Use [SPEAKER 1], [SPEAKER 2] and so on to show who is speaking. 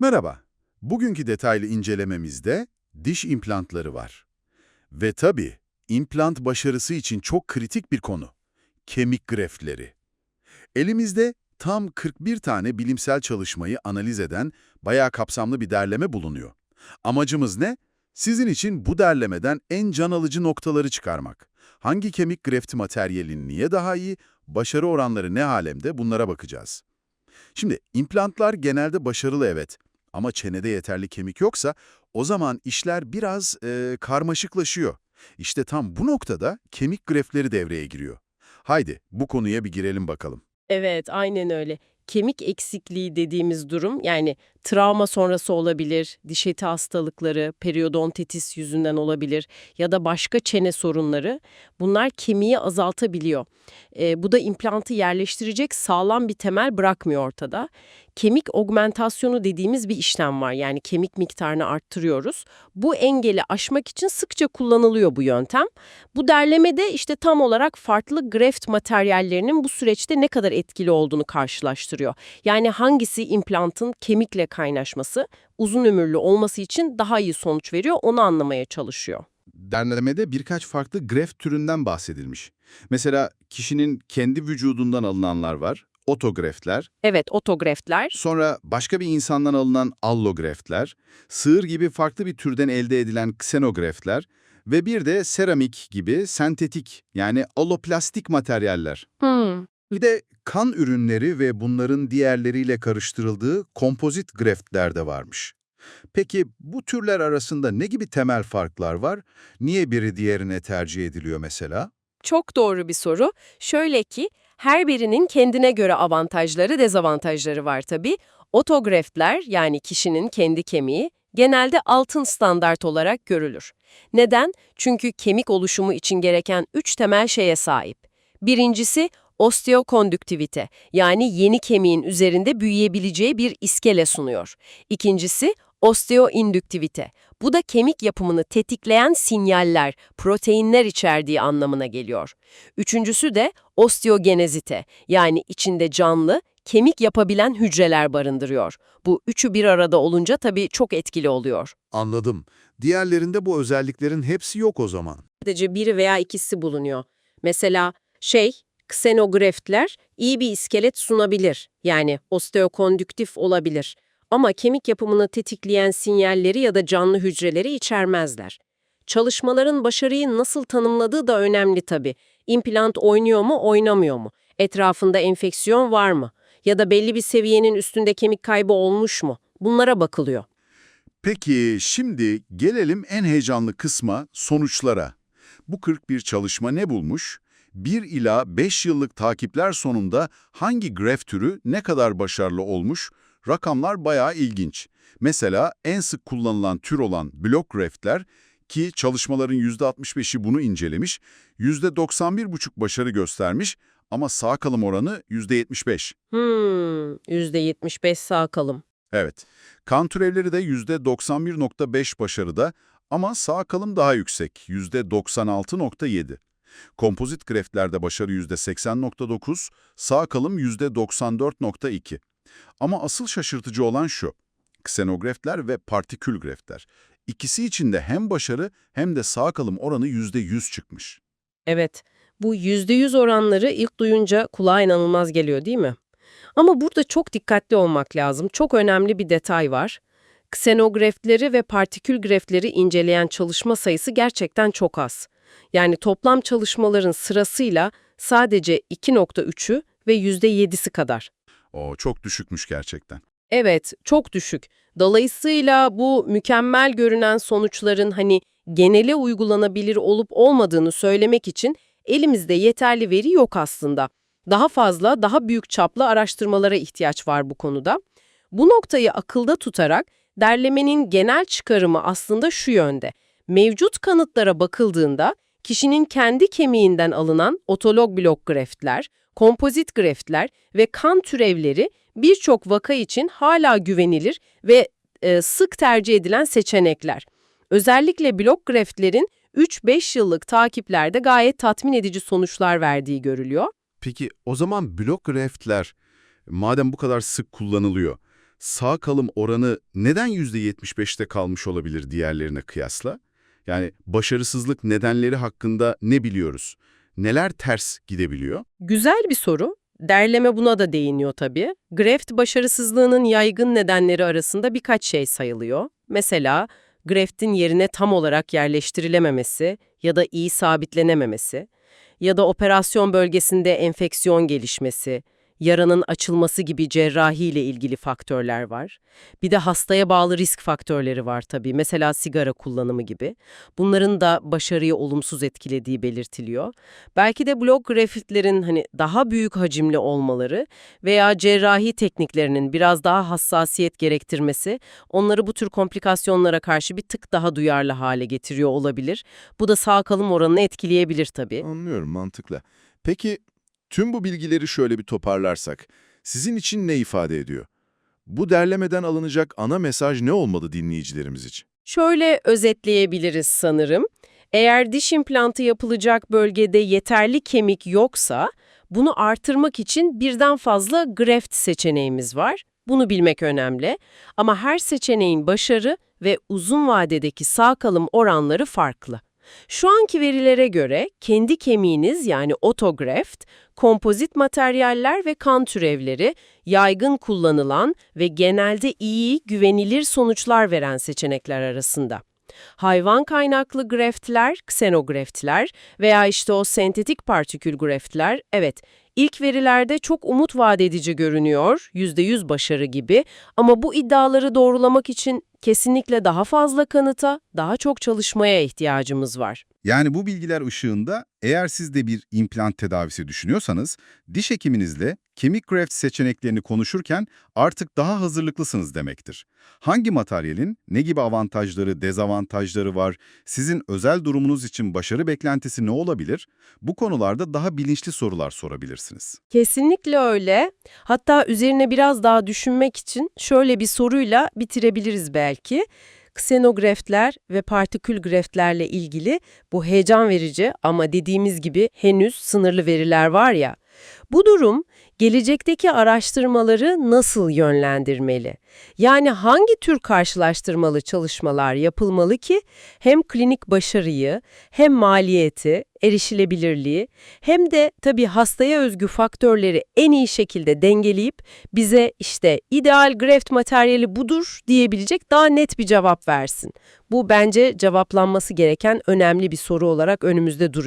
[SPEAKER 1] Merhaba. Bugünkü detaylı incelememizde diş implantları var. Ve tabii implant başarısı için çok kritik bir konu. Kemik greftleri. Elimizde tam 41 tane bilimsel çalışmayı analiz eden bayağı kapsamlı bir derleme bulunuyor. Amacımız ne? Sizin için bu derlemeden en can alıcı noktaları çıkarmak. Hangi kemik grefti materyalin niye daha iyi, başarı oranları ne alemde bunlara bakacağız. Şimdi implantlar genelde başarılı evet ama çenede yeterli kemik yoksa o zaman işler biraz e, karmaşıklaşıyor. İşte tam bu noktada kemik greftleri devreye giriyor. Haydi bu konuya bir girelim bakalım.
[SPEAKER 2] Evet, aynen öyle. Kemik eksikliği dediğimiz durum yani travma sonrası olabilir, diş eti hastalıkları, periodontitis yüzünden olabilir ya da başka çene sorunları bunlar kemiği azaltabiliyor. Ee, bu da implantı yerleştirecek sağlam bir temel bırakmıyor ortada. Kemik augmentasyonu dediğimiz bir işlem var yani kemik miktarını arttırıyoruz. Bu engeli aşmak için sıkça kullanılıyor bu yöntem. Bu derlemede işte tam olarak farklı greft materyallerinin bu süreçte ne kadar etkili olduğunu karşılaştırıyor. Yani hangisi implantın kemikle kaynaşması, uzun ömürlü olması için daha iyi sonuç veriyor onu anlamaya çalışıyor.
[SPEAKER 1] Derlemede birkaç farklı greft türünden bahsedilmiş. Mesela kişinin kendi vücudundan alınanlar var, otogreftler,
[SPEAKER 2] Evet, otogreftler.
[SPEAKER 1] sonra başka bir insandan alınan allogreftler, sığır gibi farklı bir türden elde edilen ksenogreftler ve bir de seramik gibi sentetik yani aloplastik materyaller.
[SPEAKER 2] Hmm.
[SPEAKER 1] Bir de kan ürünleri ve bunların diğerleriyle karıştırıldığı kompozit greftler de varmış. Peki bu türler arasında ne gibi temel farklar var? Niye biri diğerine tercih ediliyor mesela?
[SPEAKER 2] Çok doğru bir soru. Şöyle ki, her birinin kendine göre avantajları, dezavantajları var tabii. Otogreftler, yani kişinin kendi kemiği, genelde altın standart olarak görülür. Neden? Çünkü kemik oluşumu için gereken üç temel şeye sahip. Birincisi, osteokondüktivite, yani yeni kemiğin üzerinde büyüyebileceği bir iskele sunuyor. İkincisi, osteoindüktivite. Bu da kemik yapımını tetikleyen sinyaller, proteinler içerdiği anlamına geliyor. Üçüncüsü de osteogenezite, yani içinde canlı, kemik yapabilen hücreler barındırıyor. Bu üçü bir arada olunca tabii çok etkili oluyor.
[SPEAKER 1] Anladım. Diğerlerinde bu özelliklerin hepsi yok o zaman.
[SPEAKER 2] Sadece biri veya ikisi bulunuyor. Mesela şey, ksenogreftler iyi bir iskelet sunabilir. Yani osteokondüktif olabilir. Ama kemik yapımını tetikleyen sinyalleri ya da canlı hücreleri içermezler. Çalışmaların başarıyı nasıl tanımladığı da önemli tabii. İmplant oynuyor mu, oynamıyor mu? Etrafında enfeksiyon var mı? Ya da belli bir seviyenin üstünde kemik kaybı olmuş mu? Bunlara bakılıyor.
[SPEAKER 1] Peki şimdi gelelim en heyecanlı kısma, sonuçlara. Bu 41 çalışma ne bulmuş? 1 ila 5 yıllık takipler sonunda hangi greft türü ne kadar başarılı olmuş? Rakamlar bayağı ilginç. Mesela en sık kullanılan tür olan blok greftler ki çalışmaların %65'i bunu incelemiş, %91,5 başarı göstermiş ama sağ kalım oranı %75.
[SPEAKER 2] Hmm, %75 sağ kalım.
[SPEAKER 1] Evet, kan türevleri de %91.5 başarıda ama sağ kalım daha yüksek, %96.7. Kompozit greftlerde başarı %80.9, sağ kalım %94.2. Ama asıl şaşırtıcı olan şu, ksenogreftler ve partikül greftler. İkisi için de hem başarı hem de sağ kalım oranı %100 çıkmış.
[SPEAKER 2] Evet, bu %100 oranları ilk duyunca kulağa inanılmaz geliyor değil mi? Ama burada çok dikkatli olmak lazım. Çok önemli bir detay var. Ksenogreftleri ve partikül greftleri inceleyen çalışma sayısı gerçekten çok az. Yani toplam çalışmaların sırasıyla sadece 2.3'ü ve %7'si kadar.
[SPEAKER 1] O çok düşükmüş gerçekten.
[SPEAKER 2] Evet, çok düşük. Dolayısıyla bu mükemmel görünen sonuçların hani genele uygulanabilir olup olmadığını söylemek için elimizde yeterli veri yok aslında. Daha fazla, daha büyük çaplı araştırmalara ihtiyaç var bu konuda. Bu noktayı akılda tutarak derlemenin genel çıkarımı aslında şu yönde. Mevcut kanıtlara bakıldığında kişinin kendi kemiğinden alınan otolog blok greftler, kompozit greftler ve kan türevleri birçok vaka için hala güvenilir ve e, sık tercih edilen seçenekler. Özellikle blok greftlerin 3-5 yıllık takiplerde gayet tatmin edici sonuçlar verdiği görülüyor.
[SPEAKER 1] Peki o zaman blok greftler madem bu kadar sık kullanılıyor, sağ kalım oranı neden %75'te kalmış olabilir diğerlerine kıyasla? Yani başarısızlık nedenleri hakkında ne biliyoruz? Neler ters gidebiliyor?
[SPEAKER 2] Güzel bir soru. Derleme buna da değiniyor tabii. Greft başarısızlığının yaygın nedenleri arasında birkaç şey sayılıyor. Mesela greftin yerine tam olarak yerleştirilememesi ya da iyi sabitlenememesi ya da operasyon bölgesinde enfeksiyon gelişmesi, yaranın açılması gibi cerrahiyle ilgili faktörler var. Bir de hastaya bağlı risk faktörleri var tabii. Mesela sigara kullanımı gibi. Bunların da başarıyı olumsuz etkilediği belirtiliyor. Belki de blok grafitlerin hani daha büyük hacimli olmaları veya cerrahi tekniklerinin biraz daha hassasiyet gerektirmesi onları bu tür komplikasyonlara karşı bir tık daha duyarlı hale getiriyor olabilir. Bu da sağ kalım oranını etkileyebilir tabii.
[SPEAKER 3] Anlıyorum, mantıklı. Peki, tüm bu bilgileri şöyle bir toparlarsak, sizin için ne ifade ediyor? Bu derlemeden alınacak ana mesaj ne olmalı dinleyicilerimiz için?
[SPEAKER 2] Şöyle özetleyebiliriz sanırım. Eğer diş implantı yapılacak bölgede yeterli kemik yoksa, bunu artırmak için birden fazla graft seçeneğimiz var. Bunu bilmek önemli. Ama her seçeneğin başarı ve uzun vadedeki sağ kalım oranları farklı. Şu anki verilere göre kendi kemiğiniz yani otograft, kompozit materyaller ve kan türevleri yaygın kullanılan ve genelde iyi, güvenilir sonuçlar veren seçenekler arasında. Hayvan kaynaklı graftler, ksenograftler veya işte o sentetik partikül graftler, evet ilk verilerde çok umut vaat görünüyor, %100 başarı gibi ama bu iddiaları doğrulamak için kesinlikle daha fazla kanıta, daha çok çalışmaya ihtiyacımız var.
[SPEAKER 1] Yani bu bilgiler ışığında eğer siz de bir implant tedavisi düşünüyorsanız, diş hekiminizle kemik graft seçeneklerini konuşurken artık daha hazırlıklısınız demektir. Hangi materyalin ne gibi avantajları, dezavantajları var, sizin özel durumunuz için başarı beklentisi ne olabilir? Bu konularda daha bilinçli sorular sorabilirsiniz.
[SPEAKER 2] Kesinlikle öyle. Hatta üzerine biraz daha düşünmek için şöyle bir soruyla bitirebiliriz belki. Ksenograftler ve partikül graftlerle ilgili bu heyecan verici ama dediğimiz gibi henüz sınırlı veriler var ya. Bu durum gelecekteki araştırmaları nasıl yönlendirmeli? Yani hangi tür karşılaştırmalı çalışmalar yapılmalı ki hem klinik başarıyı, hem maliyeti, erişilebilirliği, hem de tabii hastaya özgü faktörleri en iyi şekilde dengeleyip bize işte ideal graft materyali budur diyebilecek daha net bir cevap versin. Bu bence cevaplanması gereken önemli bir soru olarak önümüzde duruyor.